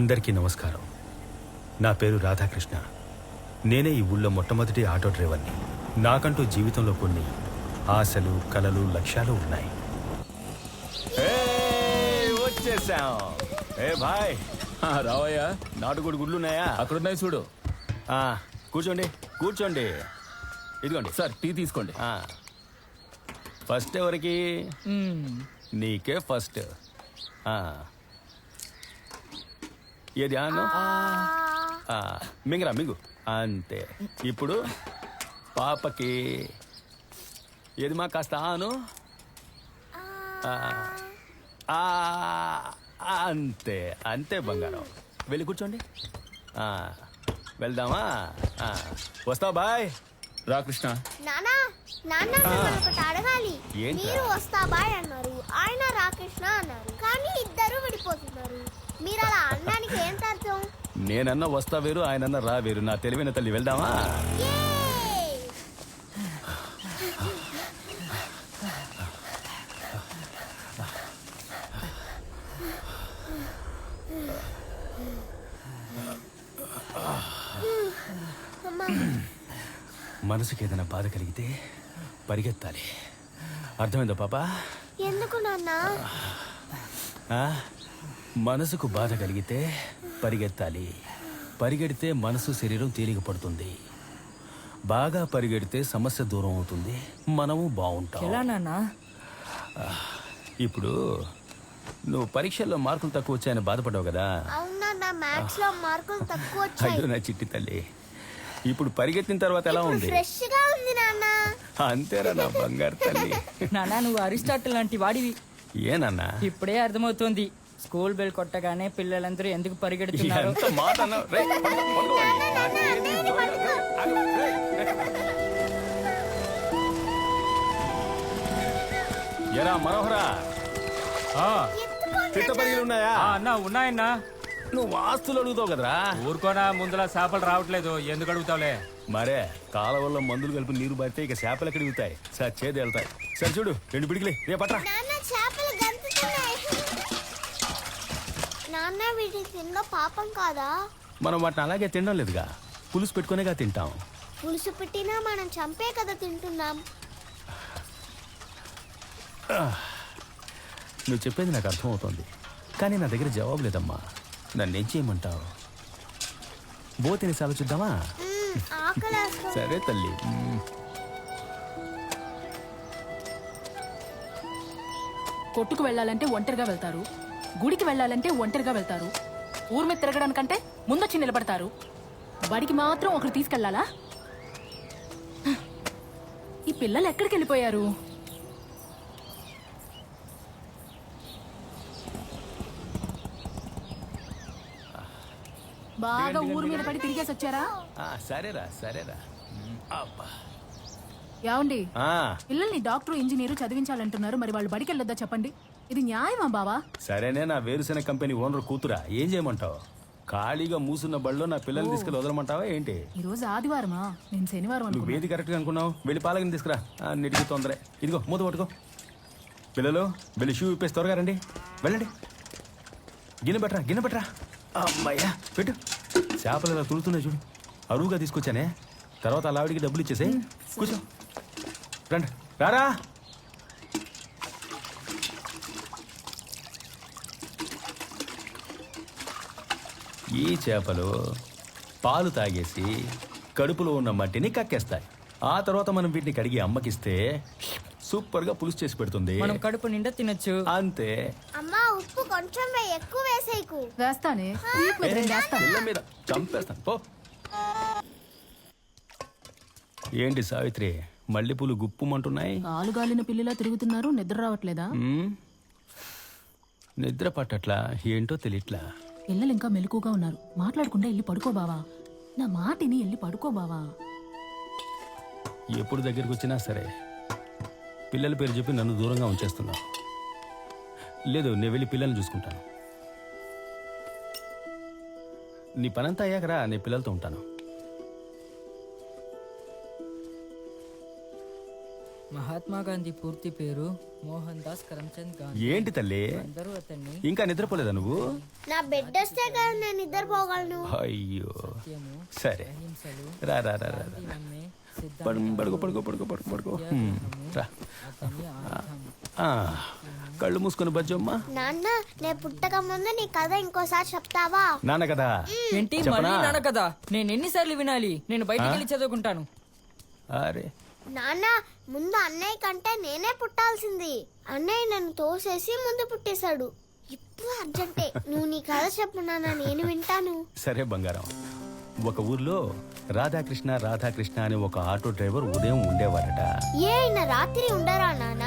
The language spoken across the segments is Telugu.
అందరికీ నమస్కారం. నా పేరు రాధాకృష్ణ. నేనే ఈ ఊళ్ళో మొట్టమొదటి ఆటో డ్రైవర్ని. నాకంటూ జీవితంలో కొన్ని ఆశలు కలలు లక్ష్యాలు ఉన్నాయి. వచ్చేసాం. ఏ భాయ్. రావయ్యా. నాటుకోడి గుడ్లు ఉన్నాయా అక్కడున్నాయి చూడు. కూర్చోండి కూర్చోండి. ఇదిగోండి. సార్ టీ తీసుకోండి. ఫస్ట్ ఎవరికి? నీకే ఫస్ట్. ఏది ఆను ఆ, మింగరా మింగు. అంతే. ఇప్పుడు పాపకి ఏది మా కాస్త ఆను? ఆ, ఆ, అంతే అంతే బంగారం. వెళ్ళి కూర్చోండి. ఆ, వెళ్దామా? ఆ, వస్తావా బాయ్? రా కృష్ణ. నానా నాన్న మిమ్మల్ని ఒకటి అడగాలి. ఏంట్రా? మీరు వస్తా బాయ్ అన్నారు. ఆయన రాకృష్ణ అన్నారు. కానీ ఇద్దరు విడిపోతున్నారు. మీరు అలా అనడానికి ఏం అర్థం నేనన్నా వస్తా వేరు ఆయనన్నా రా వేరు. నా తెలివైన తల్లి వెళ్దామా! అమ్మా మనసుకి ఏదైనా బాధ కలిగితే పరిగెత్తాలి. అర్థమైందా పాపా? ఎందుకు నాన్న? మనసుకు బాధ కలిగితే పరిగెత్తాలి. పరిగెడితే మనసు శరీరం తేలిక పడుతుంది. బాగా పరిగెడితే సమస్య దూరం అవుతుంది. మనము బాగుంటాం. ఎలా నాన్నా? ఇప్పుడు నువ్వు పరీక్షల్లో మార్కులు తక్కువ వచ్చాయని బాధపడ్డావు కదా? అవునా నా మ్యాథ్స్లో మార్కులు తక్కువ అయ్యో వచ్చాయి. నా చిట్టి తల్లి. ఇప్పుడు పరిగెత్తిన తర్వాత ఎలా ఉంది ఫ్రెష్గా ఉంది నాన్న అంతేరా నా బంగారు తల్లి నానా నువ్వు అరిస్టాటిల్ లాంటి వాడివి ఏనన్నా ఇప్పుడే అర్థమవుతుంది స్కూల్ బెల్ కొట్టగానే పిల్లలందరూ ఎందుకు పరిగెడుతున్నారు ఎంత మాట అన్నావు? రేయ్, పట్టుకోండి. నాకేంటి చూడలేదు. ఆగు, రేయ్. ఎరా మనోహరా ఉన్నాయా అన్నా ఉన్నాయన్నా నువ్వు ఆస్తులు అడుగుతావు కదరా? ఊరుకోనా ముందులా చేపలు రావట్లేదు. ఎందుకు అడుగుతావులే? మరే కాలవల్లో మందులు కలిపి నీరు పడితే ఇక చేపలు ఎక్కడ దిగుతాయి సార్ చేతి వెళ్తాయి. సరే చూడు రెండు పిడికిలే. రే పట్రా. నాన్న చేపలు గంతుతున్నాయి. నాన్న తిన్న పాపం కాదా? మనం వాటిని అలాగే తినడం లేదుగా. పులుసు పెట్టుకునేగా తింటాం. పులుసు పెట్టినా మనం చంపే కదా తింటున్నాం. నువ్వు చెప్పేది నాకు అర్థమవుతోంది. కానీ నా దగ్గర జవాబు లేదమ్మా. నన్ను ఏం చేయమంటావు? బో తినేసి ఆలోచిద్దామా మ్మ్, ఆకలేస్తుంది. సరే తల్లి. కొట్టుకు వెళ్ళాలంటే ఒంటరిగా వెళ్తారు. గుడికి వెళ్ళాలంటే ఒంటరిగా వెళ్తారు. ఊరి మీద తిరగడానికంటే ముందొచ్చి నిలబడతారు. బడికి మాత్రం ఒకరు తీసుకెళ్ళాలా? ఈ పిల్లలు ఎక్కడికి వెళ్ళిపోయారు? బాగా ఊరి మీద పడి తిరిగేసి వచ్చారా? ఆ, సరేరా సరేరా. అబ్బా. యావండి ఆ, పిల్లల్ని డాక్టర్ ఇంజనీరు చదివించాలంటున్నారు. మరి వాళ్ళు బడికి వెళ్ళొద్దా చెప్పండి. ఇది న్యాయమా బావా? సరేనే నా వేరుశెనగ కంపెనీ ఓనర్ కూతురా. ఏం చేయమంటావు? ఖాళీగా మూసున్న బడిలో నా పిల్లల్ని తీసుకెళ్ళి వదలమంటావా ఏంటి? ఈ రోజు ఆదివారమా? నేను శనివారం నువ్వు అనుకున్నా. ఏది కరెక్ట్గా అనుకున్నావు? వెళ్ళి పాలకని తీసుకురా. అన్నిటికీ తొందరే. ఇదిగో మూత పట్టుకో. పిల్లలు వెళ్ళి షూ ఇప్పేసి త్వరగా రండి. వెళ్ళండి. గిన్నె పెట్టరా గిన్నె పెట్టరా? అమ్మాయ్యా. పెట్టు. చేపలు ఇలా తుడుతున్నాయి చూడు. అరువుగా తీసుకొచ్చానే. తర్వాత అలా ఆవిడికి డబ్బులు ఇచ్చేసే. కూర్చో. రండి. రారా. ఈ చేపలు పాలు తాగేసి కడుపులో ఉన్న మట్టిని కక్కేస్తాయి. ఆ తర్వాత మనం వీటిని కడిగి అమ్మకిస్తే సూపర్గా పులుసు చేసి పెడుతుంది. మనం కడుపు నిండా తినొచ్చు. అంతే. అమ్మా కొంచెం వేయి, ఎక్కువ వేసేయకు. వేస్తానే? వీపు మీద రెండు. పిల్ల మీద చంపేస్తాను. పో. ఏంటి సావిత్రి? మల్లెపూలు గుప్పుమంటున్నాయి? ఆలుగాలిన పిల్లిలా తిరుగుతున్నారు. నిద్ర రావట్లేదా? నిద్ర పట్టట్లా? ఏంటో తెలియట్లా? పిల్లలు ఇంకా మెలకుగా ఉన్నారు. మాట్లాడకుండా వెళ్ళి పడుకో బావా. నా మాటిని వెళ్ళి పడుకో బావా. ఎప్పుడు దగ్గరికి వచ్చినా సరే పిల్లల పేరు చెప్పి నన్ను దూరంగా ఉంచేస్తున్నావు. లేదు నేను వెళ్ళి పిల్లల్ని చూసుకుంటాను. నీ పనంతా అయ్యాకరా నేను పిల్లలతో ఉంటాను. మహాత్మా గాంధీ పూర్తి పేరు మోహన్ దాస్ కరమ్చంద్ గాంధీ. ఏంటి తల్లి? అందరూ అతన్ని ఇంకా నిద్రపోలేదా నువ్వు? నా బెడ్ వస్తే కదా నేను నిద్రపోగలను. అయ్యో. సత్యము సరే. అహింసలు రా రా రా రా రా. నమ్మే పడు సిద్ధాంతం పడుకో పడుకో పడుకో పడుకో. పడుకో హ్మ్. రా. అతని ఆయుధం. ఆ, కళ్ళు మూసుకొని బజ్జమ్మా. నాన్న నేను పుట్టక ముందు నీ కథ ఇంకోసారి చెప్తావా? నాన్న కదా? ఏంటి చెప్పనా? మళ్ళీ నాన్న కదా? నేను ఎన్నిసార్లు వినాలి? నేను బయటికి వెళ్ళి చదువుకుంటాను. అరే. నాన్న ముందు అన్నయ్య కంటే నేనే పుట్టాల్సింది. అన్నయ్య నన్ను తోసేసి ముందు పుట్టేశాడు. ఇప్పుడు అర్జెంటే. నువ్వు నీ కథ చెప్పు నాన్న నేను వింటాను. సరే బంగారం. ఒక ఊర్లో రాధాకృష్ణ రాధాకృష్ణ అనే ఒక ఆటో డ్రైవర్ ఉదయం ఉండేవారట. ఏ అయినా రాత్రి ఉండరా నాన్న?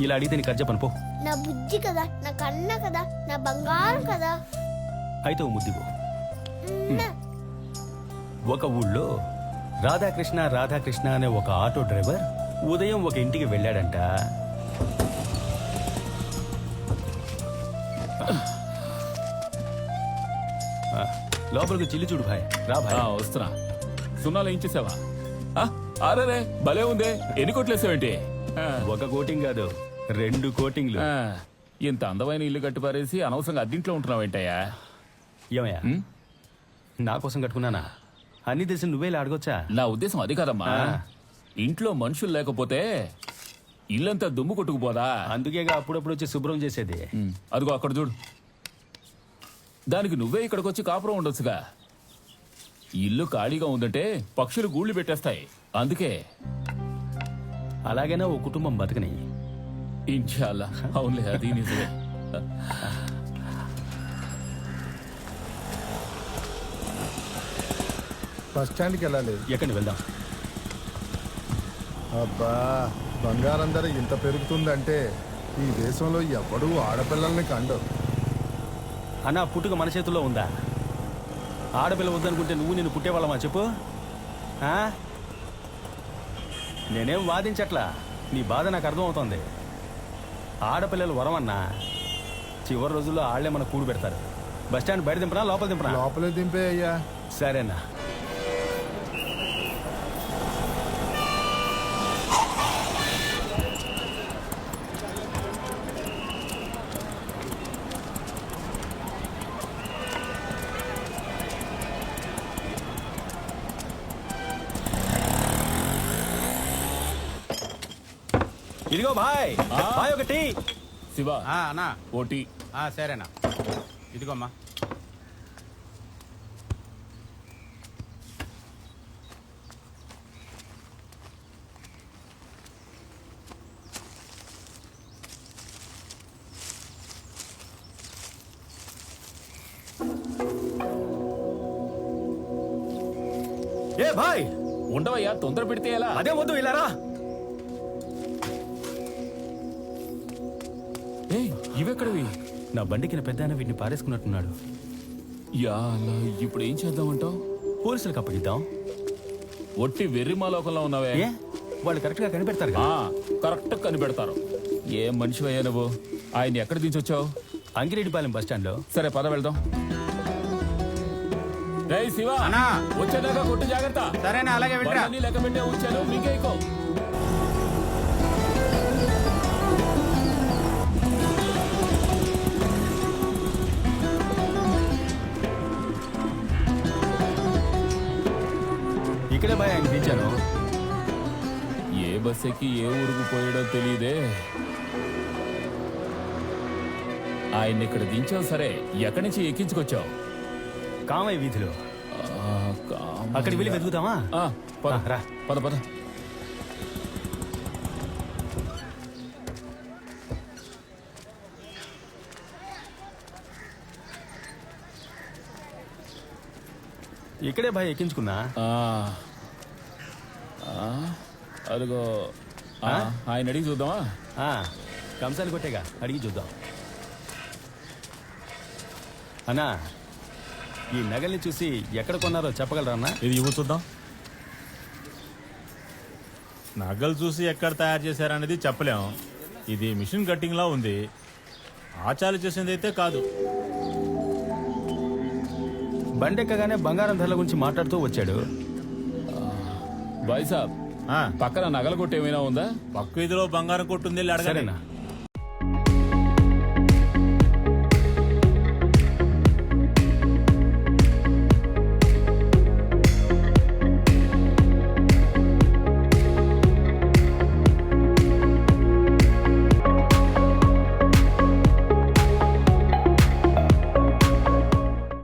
ఇలా అడిగితే నీకు చెప్పను పో. నా బుజ్జి కదా నా కన్న కదా నా బంగారం కదా. అయితే ఓ ముద్దిగో. ఒక ఊళ్ళో రాధాకృష్ణ రాధాకృష్ణ అనే ఒక ఆటో డ్రైవర్ ఉదయం ఒక ఇంటికి వెళ్ళాడంట. ఆ, లోపలికి చిల్లి చూడు భాయ్. రా భాయ్. ఆ, వస్తున్నా. సున్నాలు ఏం చేసావా? అరే భలే ఉందే. ఎన్ని కొట్లేసావేంటి? ఒక కోటింగ్ కాదు రెండు కోటింగ్లు. ఇంత అందమైన ఇల్లు కట్టి పారేసి అనవసరంగా అద్దింట్లో ఉంటున్నావేంటయ్యా? ఏమయ్యా? నా కోసం కట్టుకున్నానా? అన్ని తెలిసి నువ్వే ఇలా అడగొచ్చా? నా ఉద్దేశం అది కాదమ్మా. ఇంట్లో మనుషులు లేకపోతే ఇల్లంతా దుమ్ము కొట్టుకుపోదా? అందుకేగా అప్పుడప్పుడు వచ్చి శుభ్రం చేసేది. అదిగో అక్కడ చూడు. దానికి నువ్వే ఇక్కడికి వచ్చి కాపురం ఉండొచ్చుగా. ఇల్లు ఖాళీగా ఉందంటే పక్షులు గూళ్ళు పెట్టేస్తాయి. అందుకే. అలాగైనా ఓ కుటుంబం బతకని. ఇన్షాల్లా. అవునులే అది నిజమే. బస్ స్టాండ్కి వెళ్ళాలి. ఎక్కడికి వెళ్దాం. అబ్బా బంగారం ధర ఇంత పెరుగుతుందంటే ఈ దేశంలో ఎవడూ ఆడపిల్లల్ని కండరు అన్న పుట్టుక మన చేతుల్లో ఉందా? ఆడపిల్ల వద్దనుకుంటే నువ్వు నేను పుట్టేవాళ్ళమా చెప్పు? నేనేం వాదించట్లా? నీ బాధ నాకు అర్థమవుతోంది. ఆడపిల్లలు వరమన్నా చివరి రోజుల్లో ఆళ్ళే మన కూడు పెడతారు. బస్ స్టాండ్ బయట దింపనా? లోపల దింపనా? లోపలే దింపే అయ్యా. సరేనా. ఇదిగో బాయ్? బాయ్ ఒకటి. శివ. ఆ, అన్నా. ఓటి ఆ, సరేనా. ఇదిగోమ్మా. ఏ బాయ్. ఉండవయ్యా తొందర పెడితే ఎలా? అదే వద్దు ఇలా రా. ఏయ్, ఇవెక్కడివి? నా బండికి నా పెద్ద వీటిని పారేసుకున్నట్టున్నాడు. యా అలా, ఇప్పుడు ఏం చేద్దామంటావు? పోలీసులకు అప్పగిద్దాం. ఒట్టి వెర్రి మాలోకంలో ఉన్నావే. ఏ? వాళ్ళు కరెక్ట్గా కనిపెడతారు ఆ, కరెక్ట్ కనిపెడతారు. ఏం మనిషివయ్యా నువ్వు? ఆయన ఎక్కడ దించొచ్చావు? అంగిరెడ్డిపాలెం బస్ స్టాండ్లో సరే పద వెళ్దాం. రేయ్ శివ అన్నా. వచ్చేదాకా కొట్టు జాగ్రత్త. సరేనా అలాగే వింటరా. బండ్లన్నీ లెక్క పెట్టే ఉంచాను మీకేకో బస్ ఎక్కి ఏ ఊరుకు పోయాడో తెలియదే. ఆయన ఇక్కడ దించావు సరే ఎక్కడి నుంచి ఎక్కించుకొచ్చావు? కామయ్య వీధిలో. అక్కడికి వెళ్ళి వెతుకుతామా? రా. పద పద. ఇక్కడే బాయ్ ఎక్కించుకున్నా. ఆ. ఆ, అదిగో ఆ, ఆయన అడిగి చూద్దామా? ఆ, కంసాలు కొట్టేగా అడిగి చూద్దాం. అన్నా ఈ నగల్ని చూసి ఎక్కడ కొన్నారో చెప్పగలరా అన్నా? ఇది ఇవ్వు చూద్దాం. నగలు చూసి ఎక్కడ తయారు చేశారనేది చెప్పలేం. ఇది మిషన్ కట్టింగ్ లా ఉంది. ఆచార్య చేసింది అయితే కాదు. బండెక్కగానే బంగారం ధరల గురించి మాట్లాడుతూ వచ్చాడు. బాయ్ సాబ్. పక్కన నగల కొట్టు ఏమైనా ఉందా? పక్క వీధిలో బంగారం కొట్టుంది సరేనా.